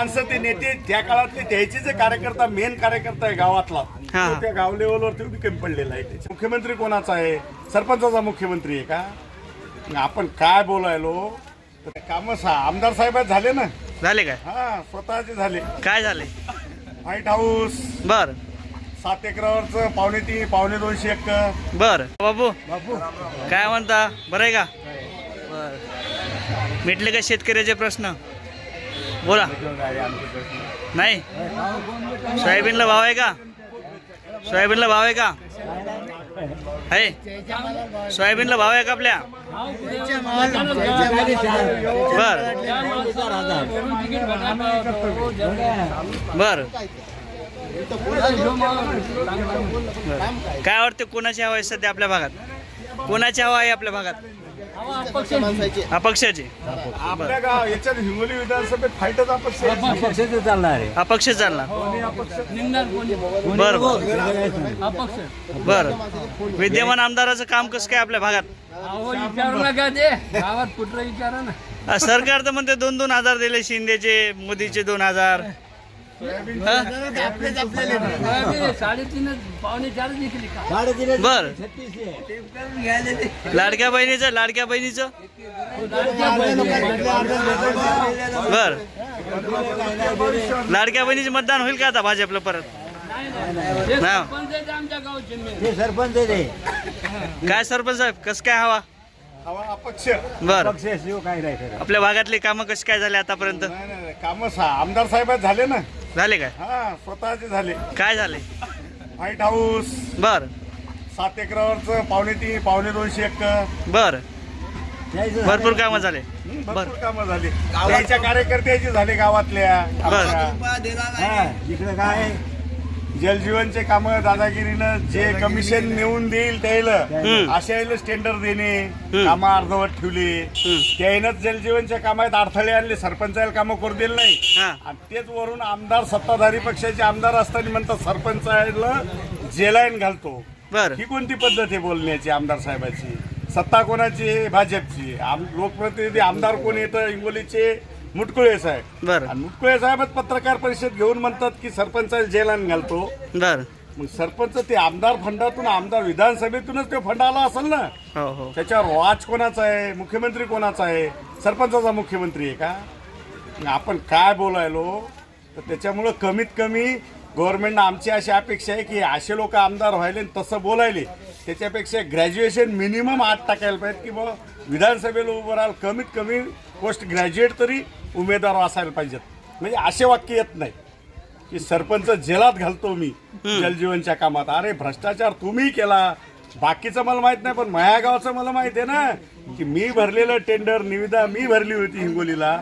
माणसं ते नेते त्या काळातले त्याचे जे कार्यकर्ता मेन कार्यकर्ता आहे गावातला. तो त्या गाव लेवलवर तेवढी कमी पडलेला आहे त्याच्या मुख्यमंत्री कोणाचा आहे? सरपंचाचा मुख्यमंत्री आहे का? आपण काय बोलायलो? तर काम आमदार साहेब झाले ना? झाले काय? हा स्वतःचे झाले. काय झाले? व्हाईट हाऊस बर. सात एकरावरचं पावणे तीन पावणे दोनशे एकर. बर. बाबू बापू काय म्हणता? बरं आहे का? बर. मिटले का शेतकऱ्याचे प्रश्न? बोला. नाही? सोयाबीनला भाव आहे का? सोयाबीनला भाव आहे का? आहे? सोयाबीनला भाव आहे का आपल्या? बर. बर. काय वाटतं कोणाची हवा आहे सध्या आपल्या भागात? कोणाची हवा आहे आपल्या भागात? अपक्षाची. आपल्या गाव याच्यात हिंगोली विधानसभेत फाईटच अपक्ष. पक्षाचं चालणार आहे. अपक्ष चालणार. बर. बर. बर. विद्यमान आमदाराचं काम कसं काय आपल्या भागात? अहो विचारू नका ते. गावात कुठलं विचारा ना. सरकार तर म्हणते दोन दोन हजार दिले शिंदेचे मोदीचे दोन हजार. बर. लाडक्या बहिणीचं लाडक्या बहिणीचं? बर. लाडक्या बहिणीचे मतदान होईल का आता भाजपला परत. सरपंच काय सरपंच साहेब? कसं काय हवा? हवा अपक्ष. बर. आपल्या भागातले कामं कशी काय झाले आतापर्यंत? नाही नाही नाही. कामं सा आमदार साहेब झाले ना. झाले काय? हा स्वतःचे झाले. काय झाले? व्हाईट हाऊस बर. सात एकरावरचं पावणे तीन पावणे दोनशे एकर. बर. भरपूर कामं झाले. भरपूर कामं झाली. त्याच्या कार्यकर्त्याची झाले गावातल्या. हा, इकडे काय? जलजीवनचे काम दादागिरीनं जे कमिशन नेऊन देईल त्याला हं. अशाला टेंडर देणे. कामं अर्धवट ठेवली. त्यानं जलजीवनच्या कामात अडथळे आणले सरपंचाला कामं करू दिलं नाही. आणि तेच वरून आमदार सत्ताधारी पक्षाचे आमदार असताना म्हणतात सरपंचाला जेलाईन घालतो. ही कोणती पद्धत आहे बोलण्याची आमदार साहेबाची? सत्ता कोणाची? भाजपची. आम लोकप्रतिनिधी आमदार कोण येतं? हिंगोलीचे मुटकुळे साहेब. बर. आणि मुटकुळे साहेबच पत्रकार परिषद घेऊन म्हणतात की सरपंचाला जेलान घालतो. बर. मग सरपंच ते आमदार फंडातून आमदार विधानसभेतूनच ते फंड आला असेल ना? हो हो. त्याच्यावर वाच कोणाचा आहे? मुख्यमंत्री कोणाचा आहे? सरपंचाचा मुख्यमंत्री आहे का? मग आपण काय बोलायलो? तर त्याच्यामुळं कमीत कमी गव्हर्नमेंटनं आमची अशी अपेक्षा आहे की असे लोक आमदार व्हायले आणि तसं बोलायले. त्याच्यापेक्षा ग्रॅज्युएशन मिनिमम आठ टाकायला पाहिजे की बाबा विधानसभेला उभं राहाल कमीत कमी पोस्ट ग्रॅज्युएट तरी उमेदवार असायला पाहिजेत. म्हणजे असे वाक्य येत नाही. की सरपंच जेलात घालतो मी जलजीवनच्या कामात. अरे भ्रष्टाचार तुम्ही केला. बाकीचं मला माहीत नाही पण माया गावचं मला माहीत आहे ना की मी भरलेलं टेंडर निविदा मी भरली होती हिंगोलीला.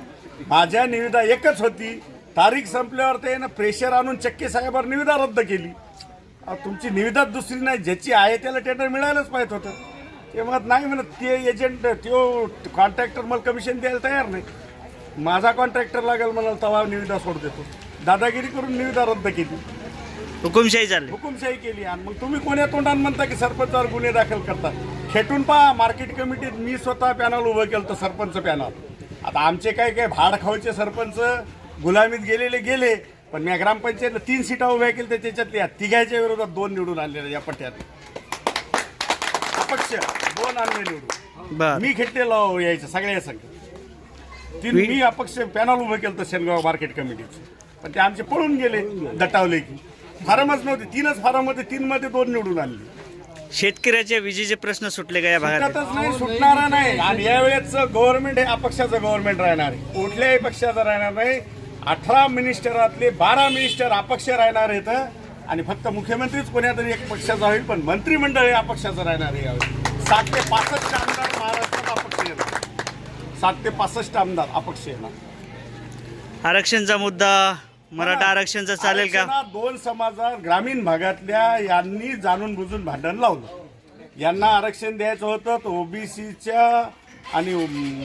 माझ्या निविदा एकच होती. तारीख संपल्यावर ते ना प्रेशर आणून चक्के साहेबावर निविदा रद्द केली. तुमची निविदा दुसरी नाही ज्याची आहे त्याला टेंडर मिळायलाच पाहिजे होतं. ते म्हणत नाही म्हणत ते एजंट तो कॉन्ट्रॅक्टर मला कमिशन द्यायला तयार नाही. माझा कॉन्ट्रॅक्टर लागेल मला तवा निविदा सोड देतो. दादागिरी करून निविदा रद्द केली. हुकुमशाही चालली हुकुमशाही केली. आणि मग तुम्ही कोण्या तोंडाने म्हणता की सरपंचावर गुन्हे दाखल करता? खेटून पहा मार्केट कमिटीत मी स्वतः पॅनल उभं केलं होतं सरपंच पॅनल आता आमचे काय काय भाड खाऊचे सरपंच गुलामीत गेलेले गेले पण मी ग्रामपंचायतला तीन सीटा उभ्या केल्या तर त्याच्यातल्या तिघाच्या विरोधात दोन निवडून आणलेल्या या पट्ट्यात. अपक्ष दोन आणले निवडून. मी खेटलेलो यायचं सगळ्या संघ. तीन मी अपक्ष पॅनल उभं केलं होतं शेनगाव मार्केट कमिटीचं. पण ते आमचे पळून गेले दटावले की. फार्मच नव्हते तीनच फार्म होते तीन मध्ये दोन निवडून आणले. शेतकऱ्याचे विजेचे प्रश्न सुटले का या भागात? नाही सुटणारा नाही. आणि यावेळेस गव्हर्नमेंट हे अपक्षाचं गव्हर्नमेंट राहणार आहे. कुठल्याही पक्षाचं राहणार नाही. अठरा मिनिस्टरातले बारा मिनिस्टर अपक्ष राहणार आहेत. आणि फक्त मुख्यमंत्रीच कोण्यातरी एक पक्षाचा होईल पण मंत्रिमंडळ हे अपक्षाचं राहणार आहे यावेळी. सात ते पासष्ट आमदार महाराष्ट्रात अपक्ष येणार. सात ते पासष्ट आमदार अपक्ष येणार. आरक्षणचा मुद्दा मराठा आरक्षणचा चालेल का? दोन समाजात ग्रामीण भागातल्या यांनी जाणून बुजून भांडण लावलं. यांना आरक्षण द्यायचं होतं तर ओबीसीच्या आणि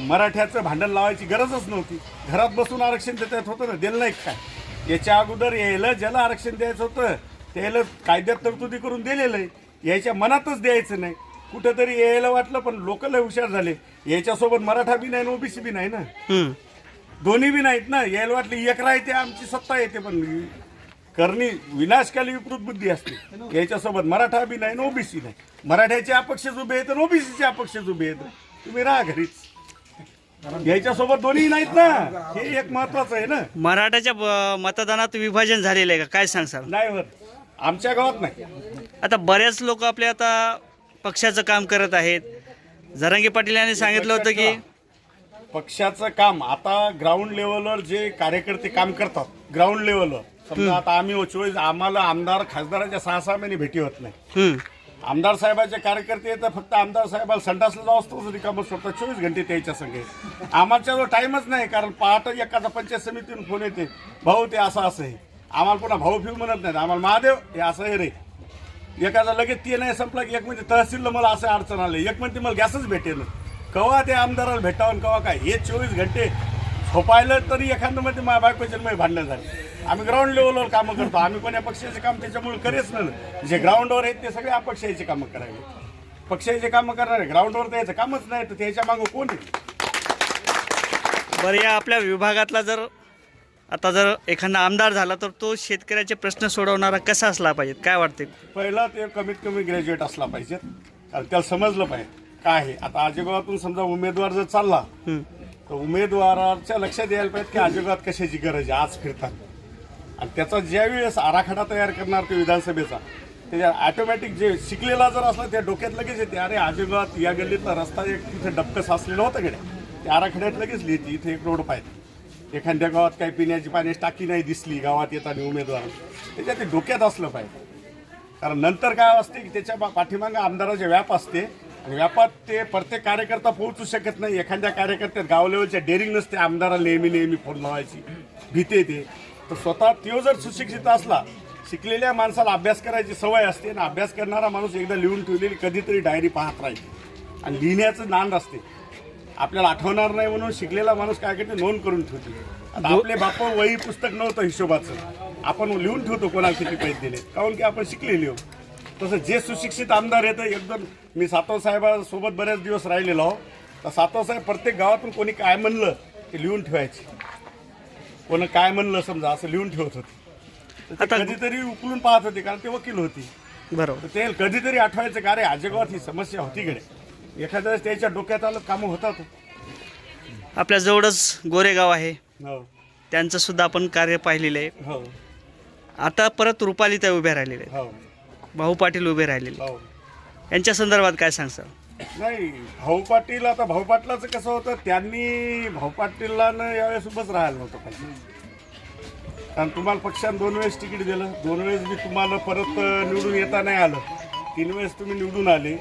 मराठ्याचं भांडण लावायची गरजच नव्हती. घरात बसून आरक्षण देता होतं ना दिलं नाही काय? याच्या अगोदर यायला ज्याला आरक्षण द्यायचं होतं त्याला कायद्यात तरतुदी करून दिलेलं आहे. याच्या मनातच द्यायचं नाही. कुठंतरी यायला वाटलं पण लोक लय हुशार झाले. याच्यासोबत मराठा बी नाही ओबीसी बी नाही ना. दोन्ही बी नाहीत ना. यायला वाटली एक राहते आमची सत्ता येते पण करणी विनाशकाली विकृत बुद्धी असते. याच्यासोबत मराठा बी नाही ओबीसी नाही. मराठ्याचे अपक्ष उभे आहेत ओबीसीचे अपक्ष उभे आहेत. तुम्ही राहा घरीच. याच्यासोबत दोन्ही नाहीत ना. हे एक महत्वाचं आहे ना. मराठाच्या ब- मतदानात विभाजन झालेलं आहे का? काय सांगसाल नाही होत. आमच्या गावात नाही. आता बऱ्याच लोक आपले आता पक्षाचं काम करत आहेत. जरांगे पाटील यांनी सांगितलं होतं की पक्षाचं काम आता ग्राउंड लेवलवर जे कार्यकर्ते काम करतात ग्राउंड लेवलवर समजा आता आम्ही चोवीस आम्हाला आमदार खासदाराच्या सहा सहा महिने भेटी होत नाही. हम्म, आमदार साहेबाचे कार्यकर्ते येतात फक्त आमदार साहेबाला संडासला जाऊ असतो रिकामं स्वतः चोवीस घंटे त्याच्या संगे आम्हाला जो टाईमच नाही कारण पहाटे एखादा पंचायत समितीतून फोन येते भाऊ ते असं असं आहे. आम्हाला पुन्हा भाऊ फिऊ म्हणत नाहीत. आम्हाला महादेव हे असं आहे रे. एखादा लगेच ते नाही संपला की एक म्हणजे तहसीलला मला असं अडचण आलं. एक म्हणजे मला गॅसच भेटेल कवा ते आमदाराला भेटावं कवा काय? हे चोवीस घंटे झोपायला तरी एखादं मध्ये माझ्या बायकोच्या मध्ये भांडणं झाली. आम्ही ग्राउंड लेवलवर कामं करतो. आम्ही कोण्या पक्षाचे काम त्याच्यामुळे करेच नाही. जे ग्राउंडवर आहेत ते सगळे अपक्षाचे कामं करावे पक्षाचे कामं करणारे ग्राउंडवर त्याचं कामच नाही तर त्याच्या मागं कोण आहे? बरं या आपल्या विभागातला जर आता जर एखादा आमदार झाला तर तो शेतकऱ्याचे प्रश्न सोडवणारा कसा असला पाहिजे? काय वाटते पहिला ते कमीत कमी ग्रॅज्युएट असला पाहिजे कारण त्याला समजलं पाहिजे. काय आहे? आता आजोगावातून समजा उमेदवार जर चालला तर उमेदवाराच्या लक्षात यायला पाहिजे की अजिबात कशाची गरज आहे. आज फिरतात. आणि त्याचा ज्यावेळेस आराखडा तयार करणार ते विधानसभेचा त्याच्या ऑटोमॅटिक जे शिकलेला जर असला त्या डोक्यात लगेच येते अरे अजिबात या गल्लीतला रस्ता एक तिथे डबकं साचलेलं होतं कडे त्या आराखड्यात लगेच लिहिते इथे एक रोड पाहिजे. एखाद्या गावात काही पिण्याची पाण्याची टाकी नाही दिसली गावात येताना उमेदवार. त्याच्या ते डोक्यात असलं पाहिजे. कारण नंतर काय असते की त्याच्या पा- पाठीमागे आमदाराचे व्याप असते. व्यापात ते प्रत्येक कार्यकर्ता पोहोचू शकत नाही. एखाद्या कार्यकर्त्यात गाव लेवलच्या डेअरिंग नसते. आमदाराला नेहमी नेहमी फोन लावायची भीती येते. तर स्वतः तो जर सुशिक्षित असला शिकलेल्या माणसाला अभ्यास करायची सवय असते आणि अभ्यास करणारा माणूस एकदा लिहून ठेवलेली कधीतरी डायरी पाहत राहील. आणि लिहिण्याचं ज्ञान असते. आपल्याला आठवणार नाही म्हणून शिकलेला माणूस काय करते? नोंद करून ठेवते. आपले बाप वही पुस्तक नव्हतं हिशोबाचं. आपण लिहून ठेवतो कोणाला किती पैसे दिले. काऊन की आपण शिकलेले हो. तसं जे सुशिक्षित आमदार येतं एकदम मी सातव साहेबासोबत बरेच दिवस राहिलेलो आहो. तर सातव साहेब प्रत्येक गावातून कोणी काय म्हणलं ते लिहून ठेवायचे. कोणी काय म्हणलं समजा असं लिहून ठेवत होते. तर ते आता- कधीतरी उकलून पाहत होते कारण ते वकील होती. बरोबर. ते कधीतरी आठवायचं का रे आजगावात ही समस्या होती कडे एखाद्या वेळेस त्याच्या डोक्यात आलं कामं होतात. आपल्या जवळच गोरेगाव आहे. हो. त्यांचं सुद्धा आपण कार्य पाहिलेलं आहे. हो. आता परत रुपाली त्या उभ्या राहिलेल्या हो. आहेत भाऊ पाटील उभे राहिलेले. हो. यांच्या संदर्भात काय सांगसाल नाही भाऊ पाटील आता भाऊ पाटलाचं कसं होतं त्यांनी भाऊ पाटीलला न यावेळेस उभंच राहायला नव्हतं पाहिजे. कारण तुम्हाला पक्षानं दोन वेळेस तिकीट दिलं दोन वेळेस बी तुम्हाला परत निवडून येता नाही आलं. तीन वेळेस तुम्ही निवडून आले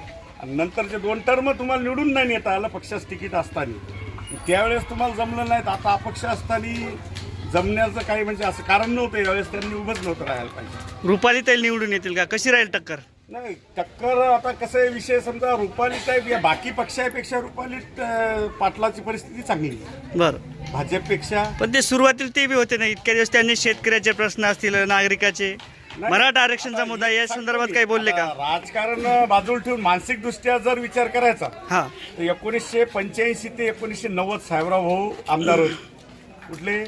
आणि नंतरचे दोन टर्म तुम्हाला निवडून नाही येता आलं पक्षाचं तिकीट असताना. त्यावेळेस तुम्हाला जमलं नाही तर आता अपक्ष असताना जमण्याचं काही म्हणजे असं कारण नव्हतं यावेळेस त्यांनी उभंच नव्हतं राहायला पाहिजे. रुपाली ताई निवडून येतील का? कशी राहील टक्कर? नाही टक्कर आता कसं आहे विषय समजा रुपाली साहेब या बाकी पक्षापेक्षा रुपाली अं, पाटलाची परिस्थिती चांगली आहे. बरं. भाजपपेक्षा पण ते सुरुवातीला ते बी होते ना इतक्या दिवस त्यांनी शेतकऱ्याचे प्रश्न असतील नागरिकाचे. मराठा आरक्षणचा मुद्दा या संदर्भात काही बोलले का? आता राजकारण बाजूला ठेवून मानसिक दृष्ट्या जर विचार करायचा हा. तर एकोणीसशे पंच्याऐंशी ते एकोणीसशे नव्वद साहेबराव भाऊ आमदार होते. कुठले?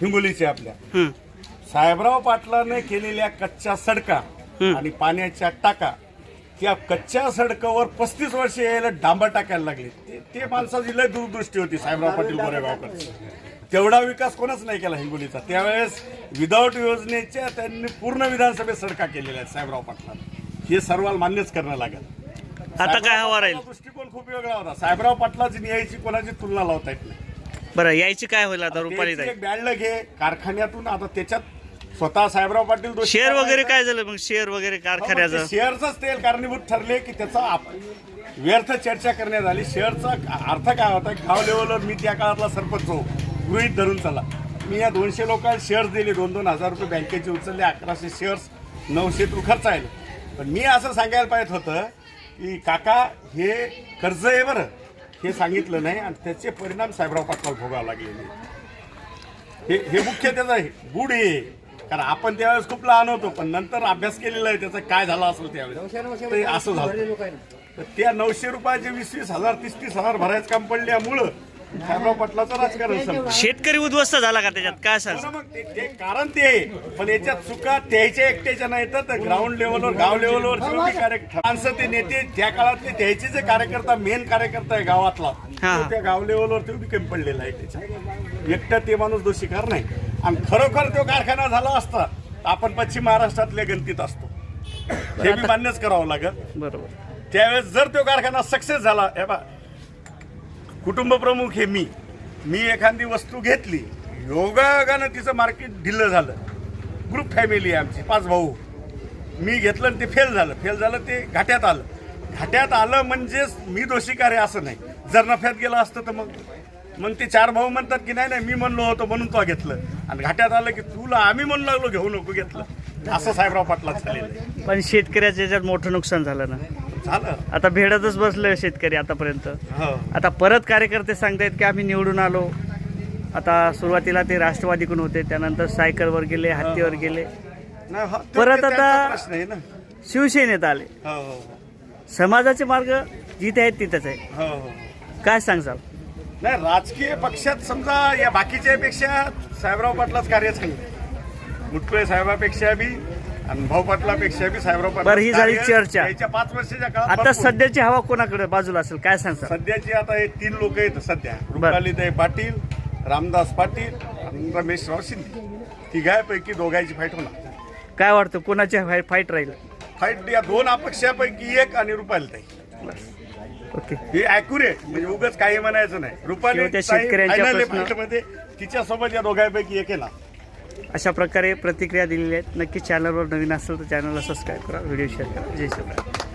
हिंगोलीचे आपल्या. साहेबराव पाटलाने केलेल्या कच्च्या सडका. आणि पाण्याच्या टाका त्या कच्च्या सडकावर पस्तीस वर्ष यायला डांबर टाकायला लागले. ते- ते माणसाची लय दूरदृष्टी होती साहेबराव पाटील गोरेगावकर. तेवढा विकास कोणच नाही केला हिंगोलीचा. त्यावेळेस विदाऊट योजनेच्या त्यांनी पूर्ण विधानसभेत सडका केलेल्या आहेत साहेबराव पाटलांनी. हे सर्वाला मान्यच करणं लागेल. आता काय हवा राहील? दृष्टिकोन खूप वेगळा होता. साहेबराव पाटलाची न्यायची कोणाची तुलना लावता येत नाही. बरं यायची काय होईल आता? रुपाली त्याची ताई. एक घे कारखान्यातून आता त्याच्यात स्वतः साहेबराव पाटील दोषी शेअर वगैरे. काय झालं मग? शेअर वगैरे कारखान्याचं? शेअरच तेल कारणीभूत ठरले की त्याचा आप- व्यर्थ चर्चा करण्यात आली. शेअरचा अर्थ काय होता? गाव लेवलवर मी त्या काळातला सरपंच हो. गृहित धरून चला. मी या दोनशे लोकांना शेअर्स दिले. दोन दोन हजार रुपये बँकेचे उचलले. अकराशे शेअर्स नऊशे तू खर्च आहे पण मी असं सांगायला पाहिजे होतं की काका हे कर्ज आहे बरं. हे सांगितलं नाही आणि त्याचे परिणाम साहेबराव पाटलाला भोगावे लागलेले हे हे मुख्य त्याचं आहे गुढ आहे. कारण आपण त्यावेळेस खूप लहान होतो पण नंतर अभ्यास केलेला आहे त्याचा काय झाला असेल त्यावेळेस? ते असं झालं. तर त्या नऊशे रुपयाचे वीस वीस हजार तीस तीस हजार भरायचं काम पडल्यामुळं साहेबराव पाटलाचं राजकारण संपलं. शेतकरी उद्ध्वस्त झाला का त्याच्यात? काय सांग मग ते ते कारण ते आहे. पण याच्यात चुका त्याच्या एकट्याच्या नाही तर ग्राउंड लेवलवर गाव लेवलवर कार्यक्रम माणसं ते नेते त्या काळातले त्याचे जे कार्यकर्ता मेन कार्यकर्ता आहे गावातला. हा. तो त्या गाव लेवलवर तेवढी कमी पडलेला आहे त्याच्या. एकटा ते माणूस दोषीकार नाही. आणि खरोखर तो कारखाना झाला असता तर आपण पश्चिम महाराष्ट्रातल्या गणतीत असतो. हे मान्यच करावं लागत बरोबर. त्यावेळेस जर तो कारखाना सक्सेस झाला हे बा कुटुंबप्रमुख हे मी. मी एखादी वस्तू घेतली योगायोगानं तिचं मार्केट ढिल्लं झालं. ग्रुप फॅमिली आहे आमची पाच भाऊ. मी घेतलं आणि ते फेल झालं. फेल झालं ते घाट्यात आलं. घाट्यात आलं म्हणजेच मी दोषीकार आहे असं नाही. जर नफ्यात गेलं असतं तर मग. मग ते चार भाऊ म्हणतात की नाही नाही मी म्हणलो होतो म्हणून तो घेतलं. आणि घाट्यात आलं की तुला आम्ही म्हणू लागलो घेऊ नको घेतलं. असं साहेबराव पाटला झालेलं. पण शेतकऱ्याच्या याच्यात मोठं नुकसान झालं ना. झालं. आता भेडतच बसलोय शेतकरी आतापर्यंत. हो. आता परत कार्यकर्ते सांगतायत की आम्ही निवडून आलो. आता सुरुवातीला ते राष्ट्रवादीकडून होते त्यानंतर सायकलवर गेले हत्तीवर गेले. नाही, हा, तो- परत ते त्यांचा आता- प्रश्न आहे ना. शिवसेनेत आले. हो हो. समाजाचे मार्ग जिथे आहेत तिथेच आहे हो हो. काय सांगसाल? नाही राजकीय पक्षात समजा या बाकीच्यापेक्षा साहेबराव पाटलाच कार्य चांगलं मुटकुळे साहेबापेक्षा बी आणि भाऊ पाटलापेक्षा बी साहेबराव पाटला बरं, ही झाली चर्चा. याच्या पाच वर्षाच्या काळात आता भरपूर. सध्याची हवा कोणाकडे? बाजूला असेल काय सांगसाल सध्याची आता हे तीन लोक आहेत सध्या. रुपालीताई पाटील रामदास पाटील आणि रमेशराव शिंदे. तिघांपैकी दोघांची फाईट होणार. काय वाटतं कोणाची फाईट राहील? फाईट या दोन अपक्षापैकी एक आणि रुपालीताई. ओके. हे अॅक्युरेट म्हणजे उगाच काही म्हणायचं नाही. रुपाली किंवा त्या शेतकऱ्यांच्या प्रश्न- तिच्यासोबत या दोघांपैकी एक आहे ना. अशा प्रकारे प्रतिक्रिया दिलेल्या आहेत. नक्की चॅनलवर नवीन असेल तर चॅनलला सबस्क्राईब करा. व्हिडिओ शेअर करा. जय शिवराय.